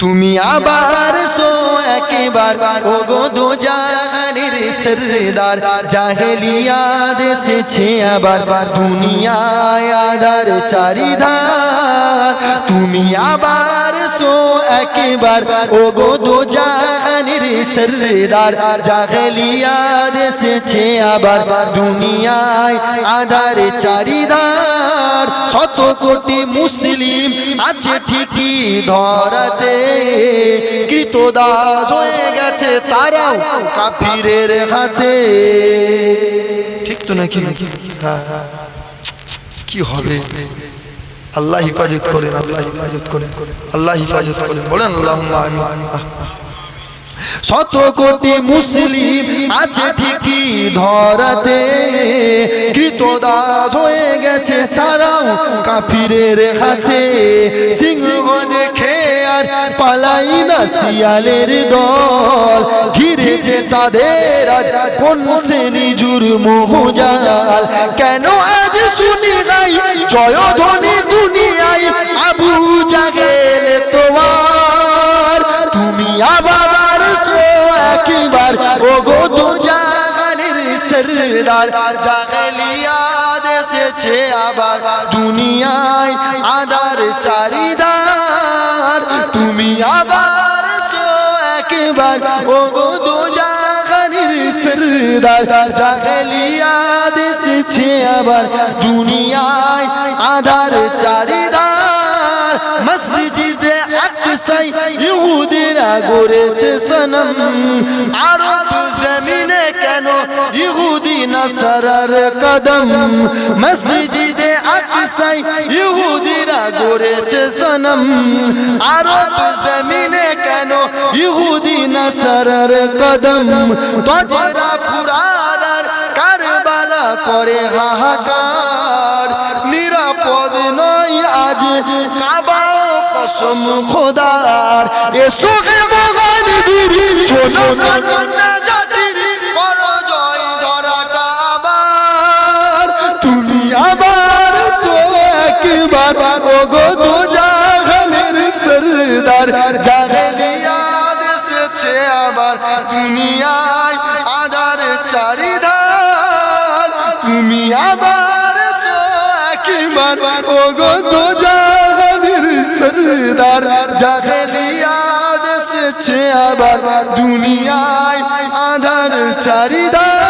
তুমি আবার সো একবার ও গো দো জাহানের সরদার, জাহেলিয়াত এসেছে আবার, দুনিয়ায় আদার চারিধার। তুমি আবার সো একবার ও গো দো জাহানের সরদার, জাহেলিয়াত এসেছে আবার, দুনিয়ায় আদার চারিধার। শত কোটি মুসলিম আছে ঠিকই ধরাতে। কৃতদাস হয়ে গেছে তারাও কাফিরের হাতে। ঠিক তো নাকি? হ্যাঁ। কি হবে? আল্লাহ হিফাজত করেন, আল্লাহ হিফাজত করেন, আল্লাহ হিফাজত করেন। বলেন আল্লাহ শত কোটি মুসলিম আছে ঠিকই ধরাতে। কৃতদাস হয়ে গেছে তারাও কাফিরের হাতে। সিংহ দেখে আর পালাই না শিয়ালের দল। ঘিরেছে তাদের আজ কোন শ্রেণি জুর্ম জাল কেন আজ শুনি নাই? জয় ধ্বনি দুনিয়ায় আবু সরদার জাগলিয়াদ আবার দুনিয়ায় আদার চারিদার। তুমি আবার সো একবার ও গো দু জাগানের সরদার জাগলিয়াদ আবার দুনিয়ায় আদার চারিদার। মসজিদে আকসাই ইহুদিরা গড়েছে সনম, আরব জমিনে কেন? ইহুদি নাসারার কদম। মসজিদে আকসাই ইহুদিরা গড়েছে সনম। আরব জমিনে কেন ইহুদি নাসারার কদম? তজরা পুরাদার কারবালা করে হাহাকার। নিরাপদ নয় আজ কাবাও কসম খোদার। এসো গে মগান বিরি ছোট কান্না গো দু জাহানের সরদার জাহেলিয়াত এসেছে আবার দুনিয়ায় আদার চারিধার তুমি আবার একবার ও গো দু জাহানের সরদার জাহেলিয়াত এসেছে আবার দুনিয়ায় আধার চারিদার